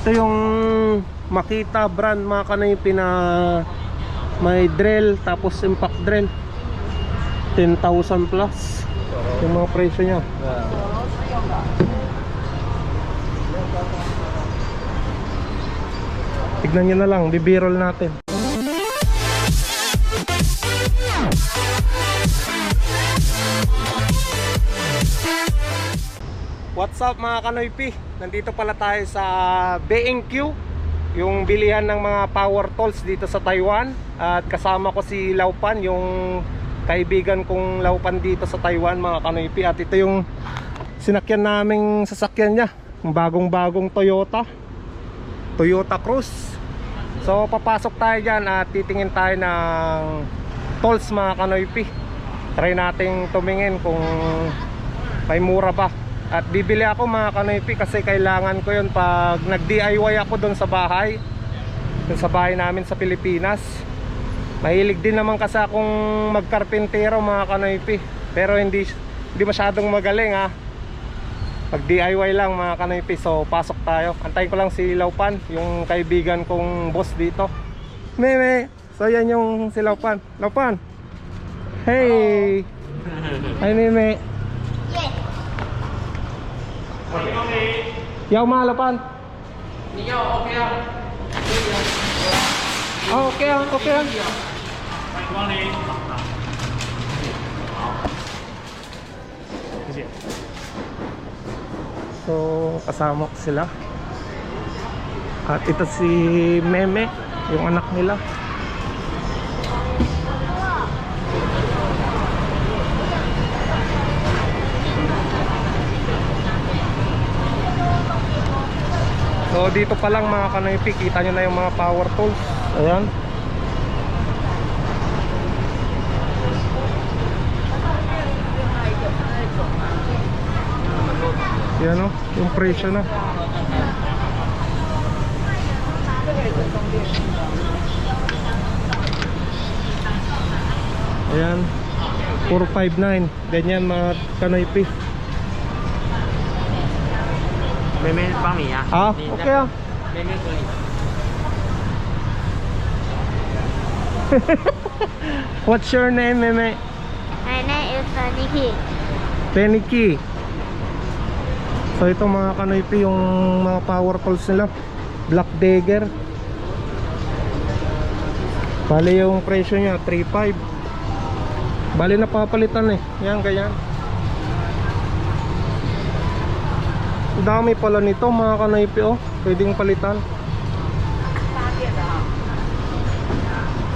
Ito yung Makita brand mga kanaypi na may drill tapos impact drill. 10,000 plus. Yung mga presyo niya. Tignan nyo na lang bibirol natin What's up mga kanoypi? Nandito pala tayo sa B&Q Yung bilihan ng mga power tools dito sa Taiwan. At kasama ko si Laupan Yung kaibigan kong Laupan dito sa Taiwan mga kanoypi. At ito yung sinakyan naming sasakyan niya Yung bagong bagong Toyota. Toyota Cruz So papasok tayo dyan at titingin tayo ng tools mga kanoypi. Try nating tumingin kung may mura ba at bibili ako mga kanoypi kasi kailangan ko yun pag nag DIY ako doon sa bahay. Doon sa bahay namin sa Pilipinas. Mahilig din naman kasi akong magkarpintero mga kanoypi. Pero hindi, hindi masyadong magaling ha pag DIY lang mga kanoypi. So pasok tayo. Antayin ko lang si Laupan yung kaibigan kong boss dito. Meme so yan yung si Laupan Laupan hey! Hi Meme Okay, okay. Yaw malapan. Yaw, okay ah. Oh, okay ah, okay ah. So, kasama ko sila. At ito si Meme, yung anak nila. So dito pa lang mga kanoypi, kita nyo na yung mga power tools. Ayan. Yan o, yung presyo na. Ayan. 459. Ganyan mga kanoypi. May minute pang niya. Ah, okay ah. May minute. What's your name, Meme? My name is Teniki. Teniki. So ito mga kanoypi yung mga power poles nila. Black Dagger. Bali yung presyo niya 3.5. Bali napapalitan eh. Yan ganyan. Dami pala nito mga kanoypi oh. Pwedeng palitan.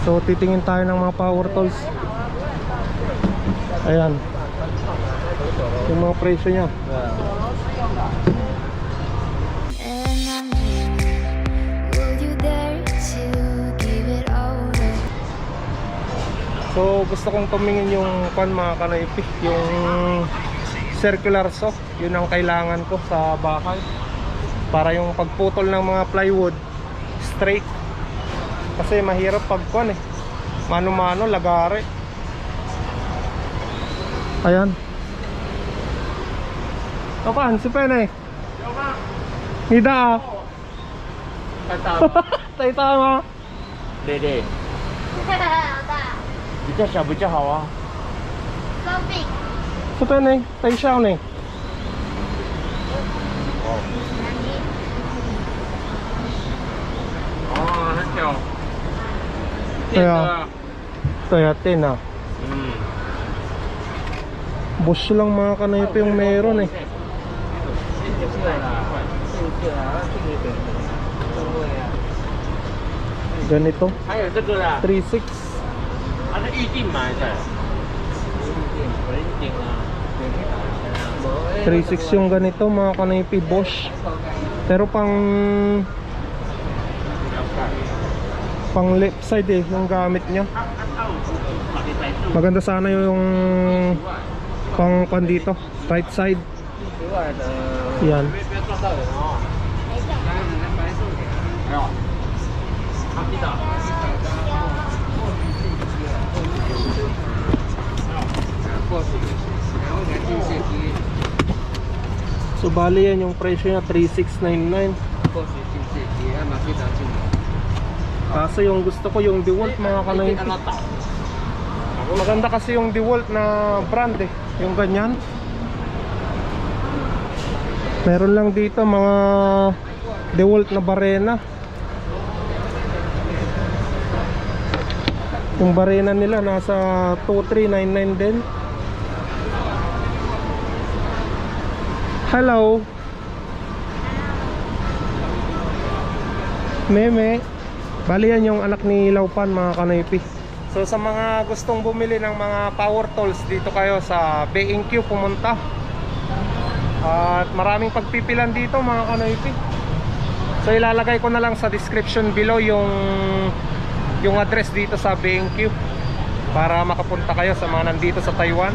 So titingin tayo ng mga power tools. Ayan. Yung mga presyo up? So gusto kong tumingin yung pan mga kanaypi Yung circular saw Yun ang kailangan ko sa bahay Para yung pagputol ng mga plywood Straight Kasi mahirap pag pan eh Mano-mano, lagare Ayan Kapan, si Pen eh Nida ah 看到 Tay tama 对对，好大比较小比较好啊。 ，so ito tayo na eh. Tayo siya ako eh. Oh, let's go. Kaya, kaya 10 ah. Mm. Boss lang mga kanaype yung meron eh. Ganito. 36. Ano 18 ma? 18. 18 ah. 3.6 yung ganito mga kanipi Bosch. Pero pang pang left side eh yung gamit niya maganda sana yung pang pan dito right side. Yan. Thank you. So bali yan yung presyo niya 3699 boss, since dia makita. Kaso yung gusto ko yung DeWalt mga ta? Maganda kasi yung DeWalt na brand eh. Yung ganyan. Meron lang dito mga DeWalt na barena. Yung barena nila nasa 2399 din. Hello. Meme. Bali yan yung anak ni Laupan mga kanoypi. So sa mga gustong bumili ng mga power tools dito kayo sa B&Q pumunta. At maraming pagpipilan dito mga kanoypi. So ilalagay ko na lang sa description below yung yung address dito sa B&Q para makapunta kayo sa mga nandito sa Taiwan.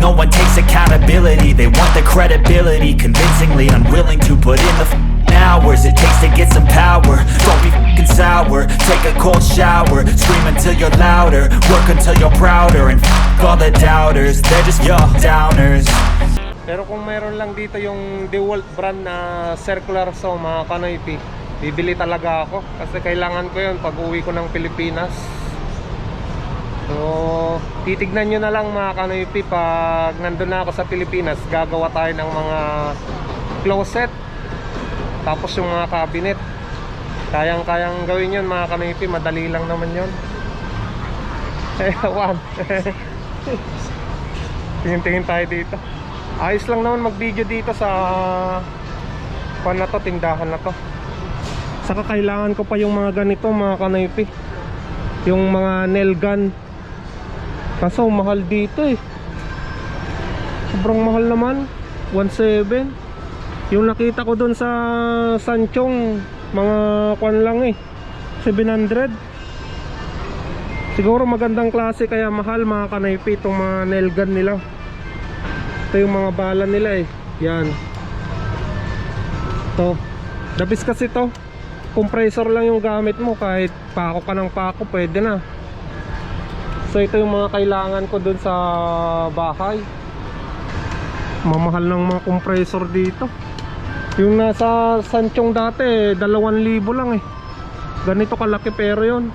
no one takes accountability. They want the credibility. Convincingly unwilling to put in the hours It takes to get some power. Don't be f***ing sour. Take a cold shower. Scream until you're louder. Work until you're prouder. And f*** all the doubters. They're just your downers. Pero kung meron lang dito yung DeWalt brand na circular saw mga kanoypi, bibili talaga ako. Kasi kailangan ko yun pag uwi ko ng Pilipinas. So, titignan nyo na lang mga kanoypi pag nandun na ako sa Pilipinas, gagawa tayo ng mga closet tapos yung mga cabinet. Kayang-kayang gawin yun mga kanoypi, madali lang naman yun. Ewan. Tingin-tingin tayo dito. Ayos lang naman mag-video dito sa kuan na to, tindahan na to. Saka kailangan ko pa yung mga ganito, mga kanaypi. Yung mga nail gun. Kaso mahal dito eh. Sobrang mahal naman. 1.7. Yung nakita ko doon sa Sanchong, mga kuan lang eh. 700. Siguro magandang klase kaya mahal mga kanaypi itong mga nail gun nila. Ito yung mga bala nila eh. Yan. To. Dabis kasi to. Compressor lang yung gamit mo kahit pako ka ng pako pwede na. So ito yung mga kailangan ko dun sa bahay. Mamahal ng mga compressor dito. Yung nasa Sanchong dati, 2,000 lang eh. Ganito kalaki pero yon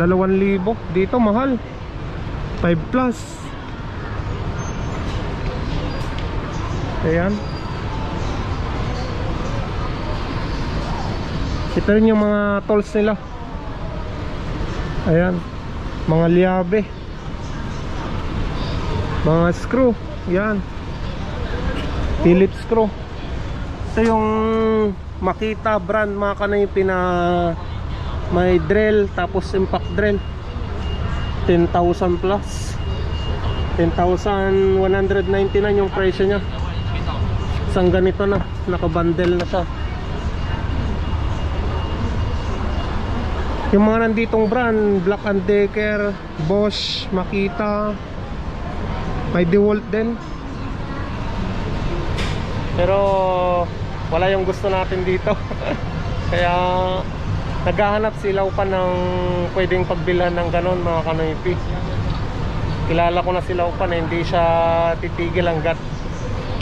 2,000 Dito mahal. 5 plus. Ayan. Ito rin yung mga tools nila. Ayan Mga liabe. Mga screw. Yan. Phillips screw. Ito yung Makita brand. Mga kanaypi na may drill tapos impact drill. 10,000 plus. 10,199 yung presyo nya isang ganito na. Nakabundle na siya yung mga nanditong brand Black and Decker Bosch, Makita may DeWalt din. Pero wala yung gusto natin dito. Kaya naghahanap sila pa ng pwedeng pagbilhan ng ganon mga kanoypi. Kilala ko na sila pa na hindi siya titigil hanggat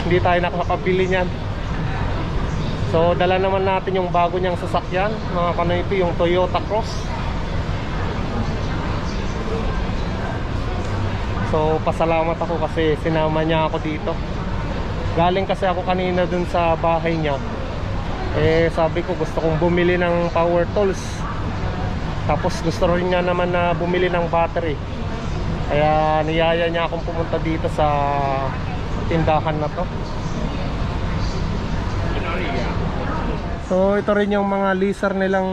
hindi tayo nakakabili niyan so dala naman natin yung bago niyang sasakyan mga kanoypi yung Toyota Cross. So pasalamat ako kasi sinama niya ako dito. Galing kasi ako kanina dun sa bahay niya. Eh sabi ko gusto kong bumili ng power tools. Tapos gusto rin niya naman na bumili ng battery. Kaya niyaya niya akong pumunta dito sa tindahan na to So ito rin yung mga laser nilang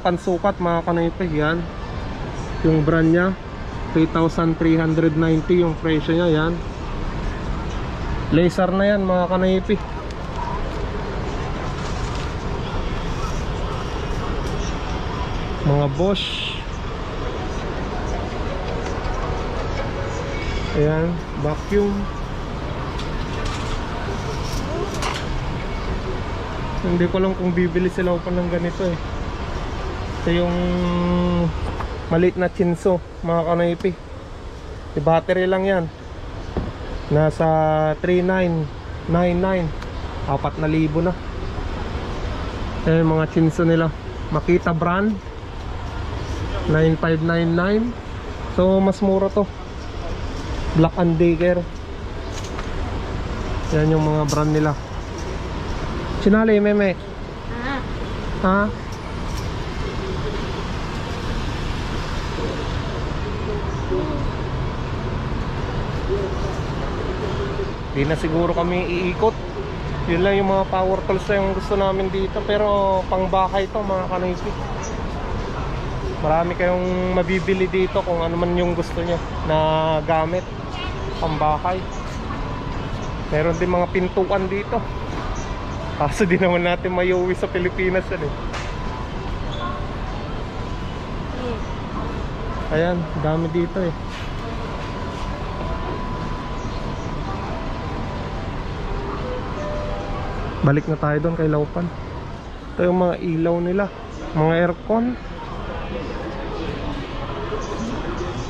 pansukat mga kanipig yan. Yung brand niya 3,390 yung presyo niya yan. Laser na yan mga kanipig. Mga Bosch Ayan, vacuum Hindi ko lang kung bibili sila pa ng ganito eh. Ito yung maliit na chinso, mga kanoypi. Di battery lang yan. Nasa 3999. Apat na libo na. Eh mga chinso nila. Makita brand. 9599. So mas mura to. Black and Decker. Yan yung mga brand nila. Sinali, meme. Ha? Di na siguro kami iikot. Yun lang yung mga power tools na yung gusto namin dito. Pero pang bahay to mga kanoypi. Marami kayong mabibili dito kung ano man yung gusto nyo na gamit. Pang bahay. Meron din mga pintuan dito. Kaso di naman natin mayuwi sa Pilipinas yan eh. Ayan, dami dito eh. Balik na tayo doon kay Laupan. Ito yung mga ilaw nila. Mga aircon.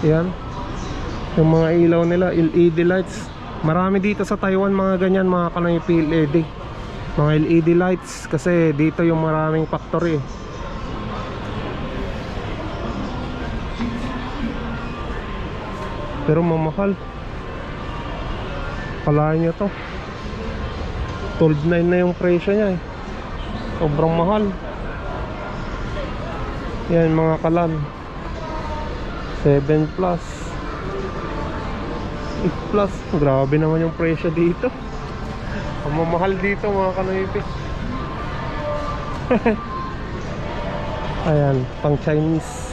Yan. Yung mga ilaw nila, LED lights. Marami dito sa Taiwan mga ganyan, mga kanang LED. Mga LED lights kasi dito yung maraming factory. Pero mamahal. Kalahin nyo to. 12.9 na yung presyo niya eh. Sobrang mahal. Yan mga kalan. 7 plus. 8 plus. Grabe naman yung presyo dito. Ang mamahal dito mga kanoypi. Ayan, pang Chinese.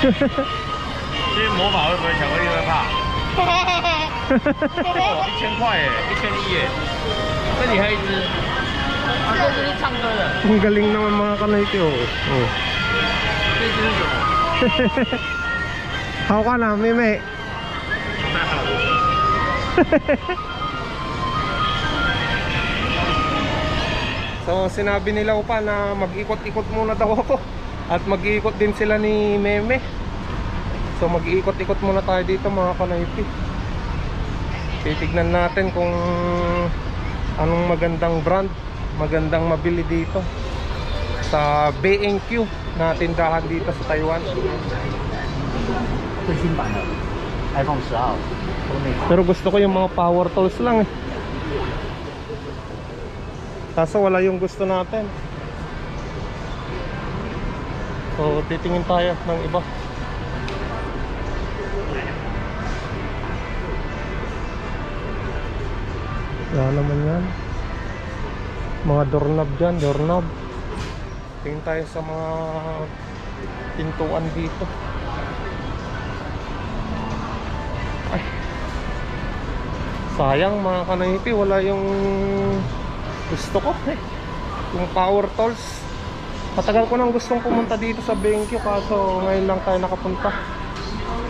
这魔法会不会巧克力会怕？ 哦，一千块耶，一千一耶，这里还有一只，啊，这只是唱歌的， Ang galing naman mga kanoypi oh. oh. 这只是什么？ Hawak ka na, meme. So sinabi nila pa na mag-ikot-ikot muna daw ako At mag-iikot din sila ni Meme So mag-iikot-ikot muna tayo dito mga kanaypi titignan natin kung anong magandang brand magandang mabili dito sa B&Q na tindahan dito sa Taiwan. Pero gusto ko yung mga power tools lang eh. Kaso wala yung gusto natin. So titingin tayo ng iba. Wala naman yan. Mga doorknob dyan, doorknob. Tingin tayo sa mga pintuan dito. Sayang mga kanayipi, wala yung gusto ko eh. Yung power tools. Matagal ko nang gustong pumunta dito sa BenQ kaso ngayon lang tayo nakapunta.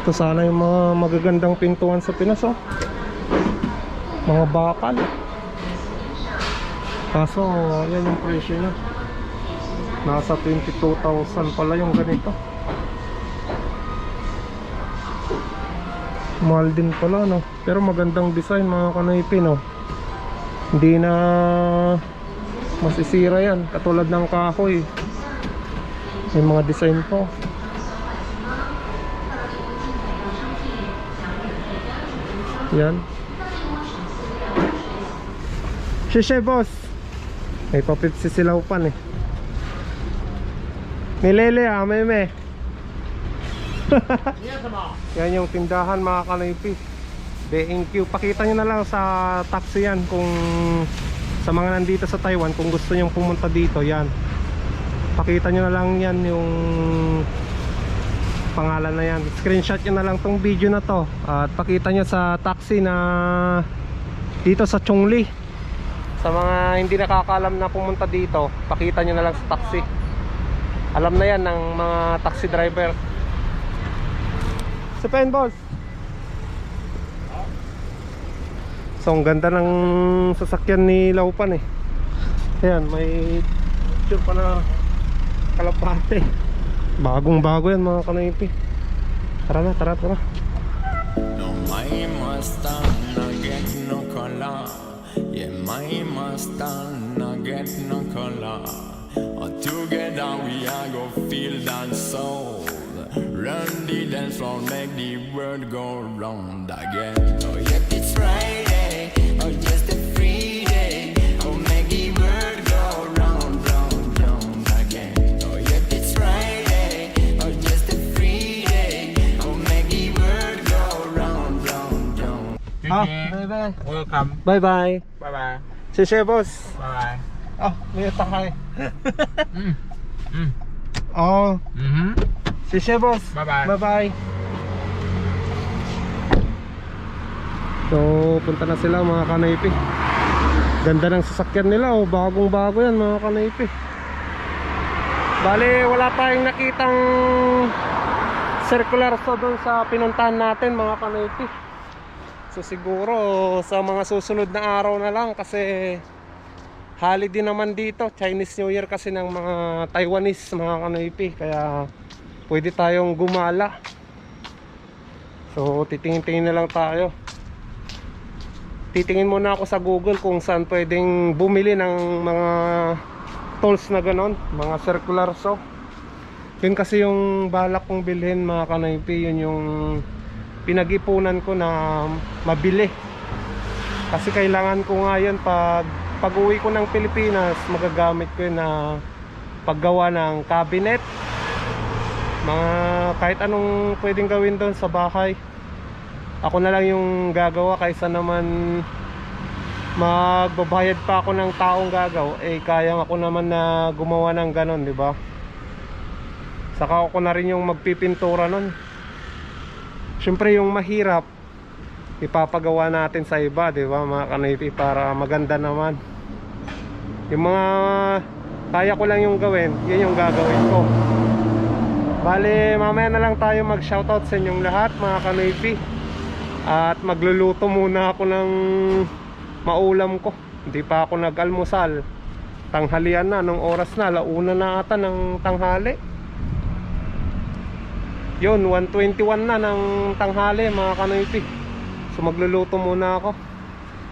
Ito sana yung mga magagandang pintuan sa Pinas oh. Mga bakal. Kaso yan yung presyo niya. Nasa 22,000 pala yung ganito. Mahal din pala no. Pero magandang design mga kanaypi no. Hindi na masisira yan. Katulad ng kahoy. May mga design po. Yan. Shishe boss. May papipsi sila upan eh Nilele ah, ha meme Yan yung tindahan mga kanaypi BNQ Pakita nyo na lang sa taxi yan Kung sa mga nandito sa Taiwan Kung gusto nyong pumunta dito yan. Pakita nyo na lang yan yung pangalan na yan. Screenshot nyo na lang tong video na to. At pakita nyo sa taxi na dito sa Chongli. Sa mga hindi nakakaalam na pumunta dito, pakita nyo na lang sa taxi. Alam na yan ng mga taxi driver. Sa pen boss. So ang ganda ng sasakyan ni Laupan eh. Ayan, may picture pa na kalapate. Bagong bago yan mga kanaypi. Tara na, tara, tara. No, my Mustang my Mustang get no color. Uh, together we are go feel that soul. Run the dance floor, make the world go round again. Oh, yeah, it's Friday, oh, just a free day. Oh, make the world go round, round, round again. Oh, yeah, it's Friday, oh, just a free day. Oh, make the world go round, round, round. Ah, Bye-bye. Welcome. bye-bye. Bye-bye. Sisye boss. Bye-bye. Oh, may takay. Mm. Mm. Oh, Mm-hmm. sisye boss. Bye-bye. Bye-bye. So, punta na sila mga kanaypi. Ganda ng sasakyan nila oh, bagong bago yan mga kanaypi. Bale, wala tayong nakitang circular sa doon sa pinuntahan natin mga kanaypi. So siguro sa mga susunod na araw na lang kasi holiday naman dito, Chinese New Year kasi ng mga Taiwanese mga kanaypi kaya pwede tayong gumala. So titingin-tingin na lang tayo. Titingin muna ako sa Google kung saan pwedeng bumili ng mga tools na ganon, mga circular saw. Yun kasi yung balak kong bilhin mga kanaypi, yun yung pinag-ipunan ko na mabili. Kasi kailangan ko nga yun pag pag uwi ko ng Pilipinas, magagamit ko yun na paggawa ng cabinet. Mga kahit anong pwedeng gawin doon sa bahay. Ako na lang yung gagawa kaysa naman magbabayad pa ako ng taong gagaw eh kaya ako naman na gumawa ng ganon di ba saka ako na rin yung magpipintura nun syempre yung mahirap ipapagawa natin sa iba di ba mga kanipi para maganda naman. Yung mga kaya ko lang yung gawin yun yung gagawin ko. Bali mamaya na lang tayo mag shoutout sa inyong lahat mga kanipi at magluluto muna ako ng maulam ko. Hindi pa ako nag-almusal. Tanghalian na nung oras na launa na ata ng tanghali yun 121 na ng tanghali mga kanoypi. So magluluto muna ako.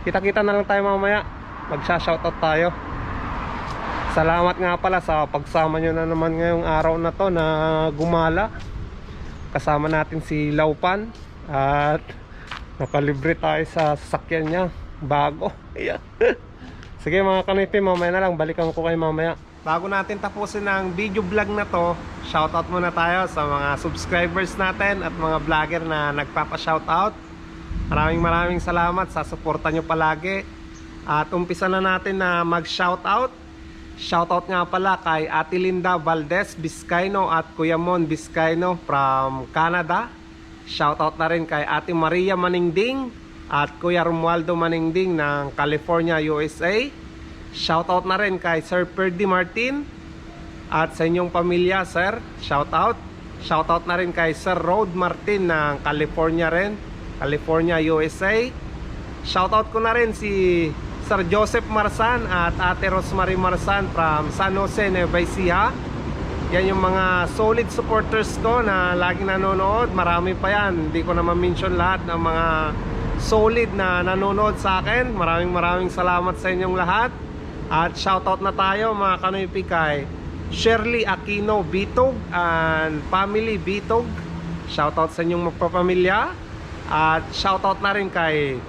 Kita kita na lang tayo mamaya. Magsha shoutout tayo. Salamat nga pala sa pagsama nyo na naman ngayong araw na to na gumala. Kasama natin si Laupan at nakalibre tayo sa sasakyan niya. Bago. Sige mga kanipi mamaya na lang. Balikan ko kayo mamaya bago natin tapusin ang video vlog na to shoutout muna tayo sa mga subscribers natin at mga vlogger na nagpapa shoutout maraming maraming salamat sa suporta nyo palagi at umpisa na natin na mag shoutout Shoutout nga pala kay Ate Linda Valdez Vizcaino at Kuya Mon Vizcaino from Canada. Shoutout na rin kay Ate Maria Maningding at Kuya Romualdo Maningding ng California, USA. Shoutout na rin kay Sir Perdy Martin at sa inyong pamilya, sir. Shoutout. Shoutout na rin kay Sir Rod Martin ng California rin, California, USA. Shoutout ko na rin si Sir Joseph Marsan at Ate Rosemary Marsan from San Jose, Nueva Ecija. Yan yung mga solid supporters ko na laging nanonood. Marami pa yan. Hindi ko na ma-mention lahat ng mga solid na nanonood sa akin. Maraming maraming salamat sa inyong lahat. At shoutout na tayo mga kanoypi kay Shirley Aquino Bitog and family Bitog. Shoutout sa inyong magpapamilya. At shoutout na rin kay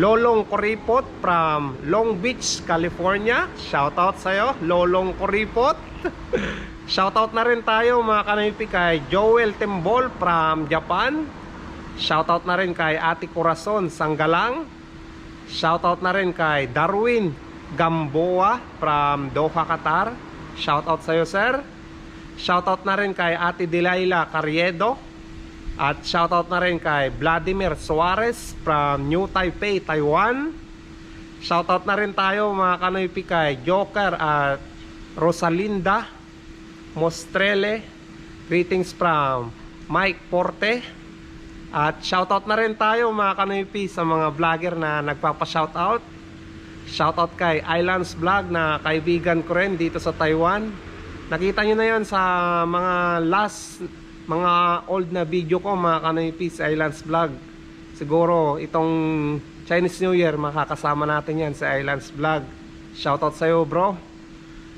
Lolong Koripot from Long Beach, California. Shoutout sa'yo, Lolong Koripot. Shoutout na rin tayo mga kanipi kay Joel Tembol from Japan. Shoutout na rin kay Ate Corazon Sanggalang. Shoutout na rin kay Darwin Gamboa from Doha, Qatar. Shoutout sa'yo, sir. Shoutout na rin kay Ate Delilah Carriedo. At shoutout na rin kay Vladimir Suarez from New Taipei, Taiwan. Shoutout na rin tayo mga kanoypi kay Joker at Rosalinda Mostrele. Greetings from Mike Porte. At shoutout na rin tayo mga kanoypi sa mga vlogger na nagpapa-shoutout. Shoutout kay Islands Vlog na kaibigan ko rin dito sa Taiwan. Nakita nyo na yon sa mga last, mga old na video ko mga kanoypi sa Islands Vlog. Siguro itong Chinese New Year makakasama natin yan sa Islands Vlog. Shoutout sa'yo bro.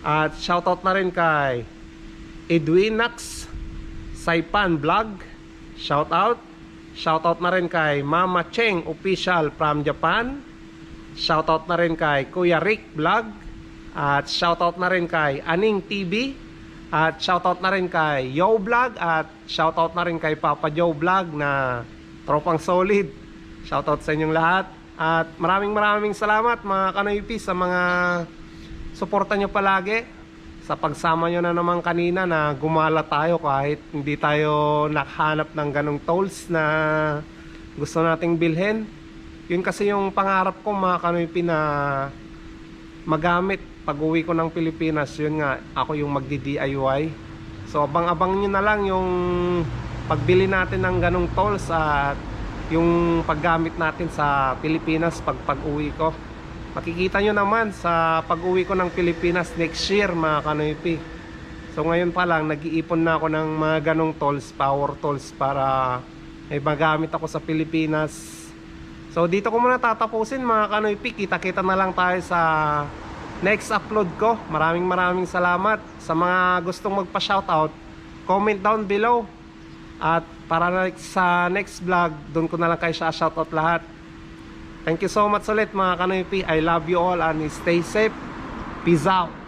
At shoutout na rin kay Edwinax Saipan Vlog. Shoutout. Shoutout na rin kay Mama Cheng Official from Japan. Shoutout na rin kay Kuya Rick Vlog. At shoutout na rin kay Aning TV. At shoutout na rin kay Yo Vlog. At shoutout na rin kay Papa Joe Vlog na tropang solid. Shoutout sa inyong lahat. At maraming maraming salamat mga kanoypi sa mga suporta nyo palagi sa pagsama nyo na naman kanina na gumala tayo kahit hindi tayo nakahanap ng ganong tolls na gusto nating bilhin. Yun kasi yung pangarap ko mga kanoypi na magamit pag uwi ko ng Pilipinas. Yun nga, ako yung magdi-DIY. So abang-abang nyo na lang yung pagbili natin ng ganong tolls at yung paggamit natin sa Pilipinas pag pag-uwi ko. Makikita nyo naman sa pag-uwi ko ng Pilipinas next year mga kanoypi. So ngayon pa lang nag-iipon na ako ng mga ganong tolls, power tolls para may magamit ako sa Pilipinas. So dito ko muna tatapusin mga kanoypi. Kita-kita na lang tayo sa next upload ko. Maraming maraming salamat sa mga gustong magpa-shoutout. Comment down below. At para na sa next vlog, doon ko na lang kayo sa shoutout lahat. Thank you so much ulit mga kanoypi. I love you all and stay safe. Peace out.